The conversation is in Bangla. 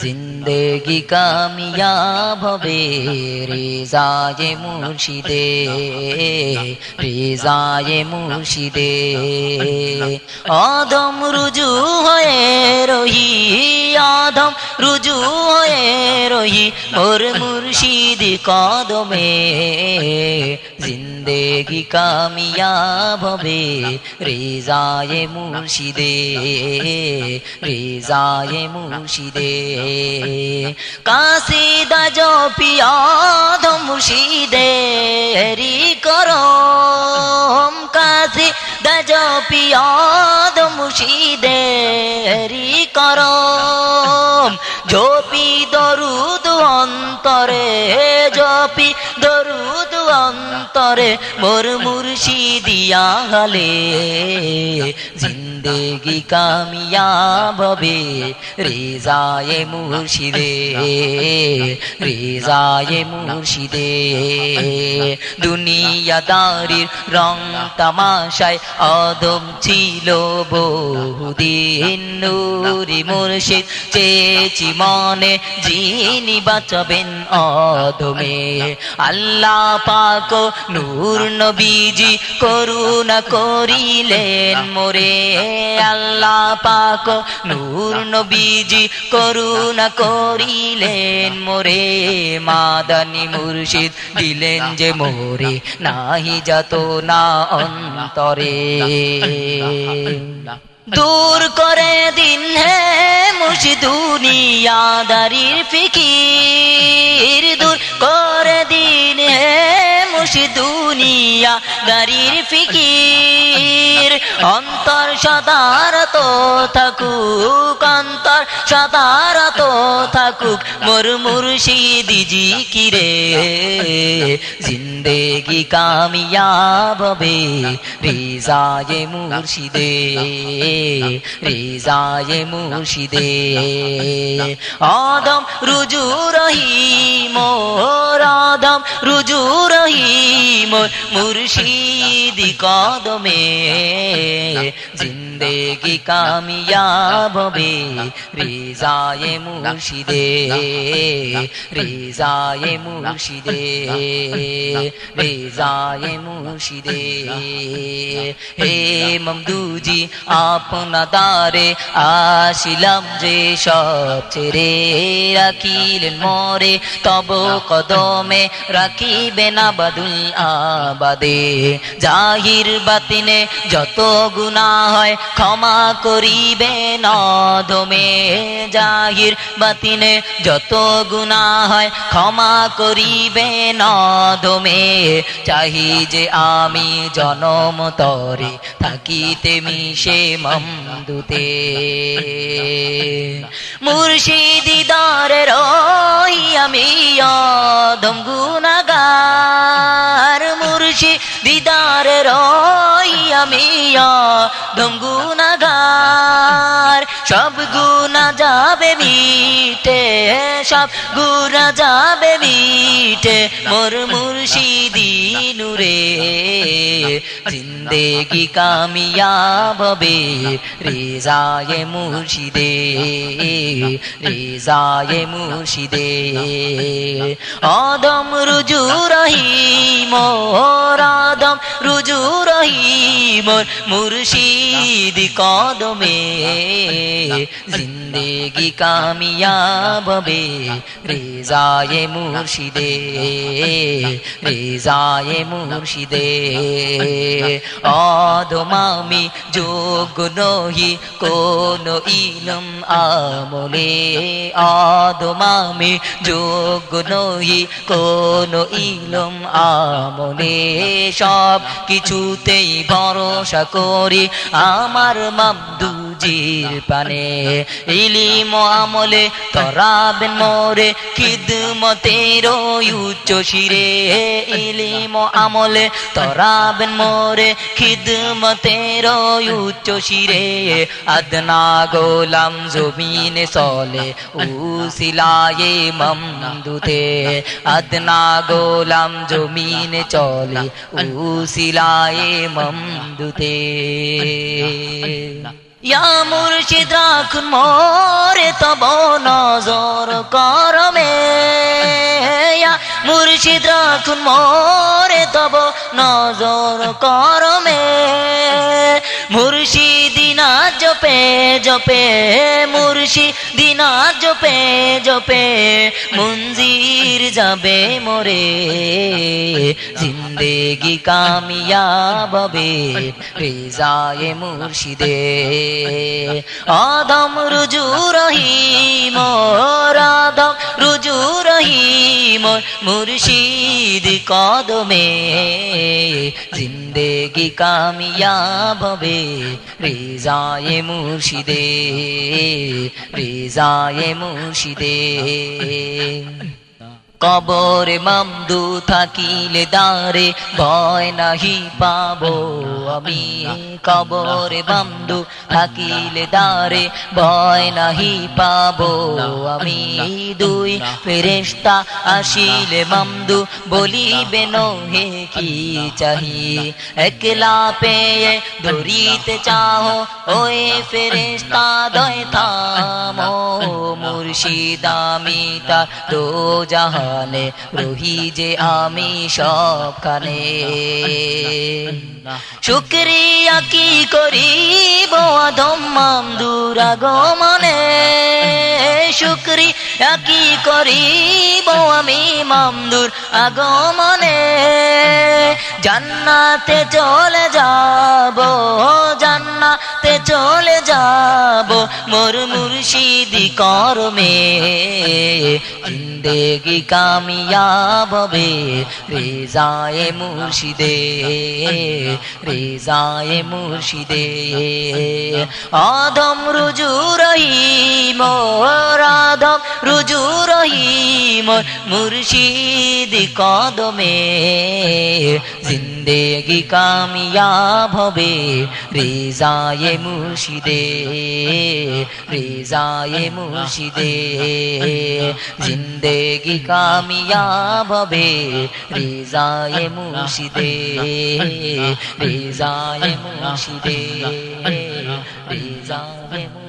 জিন্দেগি কামিয়াব হবে রেজায়ে মুর্শিদে রেজায়ে মুর্শিদে আদম রুজু রহি মোর মুর্শিদ কদমে জিন্দেগি কামিয়াব হবে রেজায়ে মুর্শিদে রেজায়ে মুর্শিদে কাসিদা জপিয়াদ মুর্শিদে হরি করম কাসিদা জপিয়াদ মুর্শিদে হরি করম জপি দরুদ অন্তরে জপি দরুদ অন্তরে মোর মুর্শিদিয়া হলে জিন্দেগি কামিয়াব হবে রেজায়ে মুর্শিদে রেজায়ে মুর্শিদে। দুনিয়াদারির রং তামাশায় অদম ছিল বহুদিন নুরি মুর্শিদ। চেয়েছি মনে যিনি বাঁচাবেন অদমে আল্লাহ পাক নূর নবীজি করুণা করিলেন মোরে। আল্লাহ পাক, নূর নবীজি করুণা করিলেন মোরে। মাদানি মুর্শিদ দিলেন যে মোরে, নাহি যত না অন্তরে। দূর করে দিন হে মুর্শিদুনিয়াদারির ফিকির, দূর করে দিন হে মুর্শিদুনিয়া দারির ফিকির। অন্তর সদারত থাকুক, অন্তর সদারত থাকুক। মোর মুর্শিদি জিকিরে জিন্দেগি কামিয়াব রেজায়ে মুর্শিদে রেজায়ে মুর্শিদে। আদম রুজু রহিম আদম রুজু রহিম মুর্শিদি কদমে জিন্দেগি কামিয়াব হবে রেজায়ে মুর্শিদে রেজায়ে মুর্শিদে রেজায়ে মুর্শিদে। হে মমদুজি, আপনা দারে আসিলাম যে সব ছেড়ে রাখিলেন মরে, তব কদমে রাখিবে না বাদুল আবাদে। জাহির বাতিনে যত গুণা হয়, ক্ষমা করিবে নদমে জাহির বাতিনে যত গুণা হয়, ক্ষমা করিবে নদমে চাহি যে আমি জনম তরে, থাকিতে মিশে মমদুতে। মুর্শিদিদার মুর্শিদিদার রই আমি অদম গুনাগার সব গুণা যাবে মিটে সব গুণা যাবে মিটে মোর মুর্শিদি নূরে। জিন্দেগি কামিয়াব হবে রেজায়ে মুর্শিদে রেজায়ে মুর্শিদে। আদম রুজু রহিম আদম রুজু রহিম মুর্শিদ কদমে। জিন্দেগি কামিয়াব হবে রেজায়ে মুর্শিদে রেজায়ে মুর্শিদে। অদমামি যোগ নহি, কোন ইলম আমলে। অদমামি যোগ নহি, কোন ইলম আমলে। সব কিছুতেই ভরসা করি, আমার মামদুজির পানে ইলিম আমলে তরাবেন মোরে খিদমতের উচ্চ শিরে। ইলিম আমলে তরাবেন মোরে খিদমতের উচ্চ শিরে। আদনা গোলাম জমিন চলে উসিলায়ে মমদুতে। আদনা গোলাম জমিন চলে উসিলায়ে মমদুতে। ইয়া মুর্শিদ রাখুন মোরে তব নজর করমে ইয়া মুর্শিদ রাখুন মোরে তব নজর করমে মুর্শিদিনা জপে জপে মুর্শিদিনা জপে জপে, মঞ্জির যাবে মোরে। জিন্দেগি কামিয়াব রেজায়ে মুর্শিদে। আদম রুজু রহিম রাদম রুজু রহিম, মুর্শিদ কদমে। জিন্দেগি কামিয়াব হবে রেজায়ে মুর্শিদে রেজায়ে মুর্শিদে কবরে মামদু থাকিলে দারে ভয় নাহি পাবো আমি। কবরে মামদু থাকিলে দারে ভয় নাহি পাবো আমি। দুই ফেরেশতা আসিলে মামদু বলিবে হে কি চাহি? একলা পেয়ে ধরিতে চাও? ওই ফেরেশতা দয় থামো মুর্শিদামি তা দো জাহানে রহি যে আমি সব কানে। শুক্রিয়া কি করিব আদম মামদুর আগমনে। শুক্রিয়া কি করিব, আমি মামদুর আগমনে। জান্নাতে চলে যাব, জান্নাতে চলে যাব মোর মুর্শিদি করমে। জিন্দেগি কামিয়াব হবে রেজায়ে মুর্শিদে রেজায়ে মুর্শিদে। আদম রুজু রহিম রাদম রুজু রহিম মুর্শিদ কদমে জিন্দেগি কামিয়াব হবে। রেজায়ে মুর্শিদে রেজায়ে মুর্শিদে, জিন্দেগি কামিয়াব হবে। রেজায়ে মুর্শিদে রেজায়ে মুর্শিদে, রেজায়ে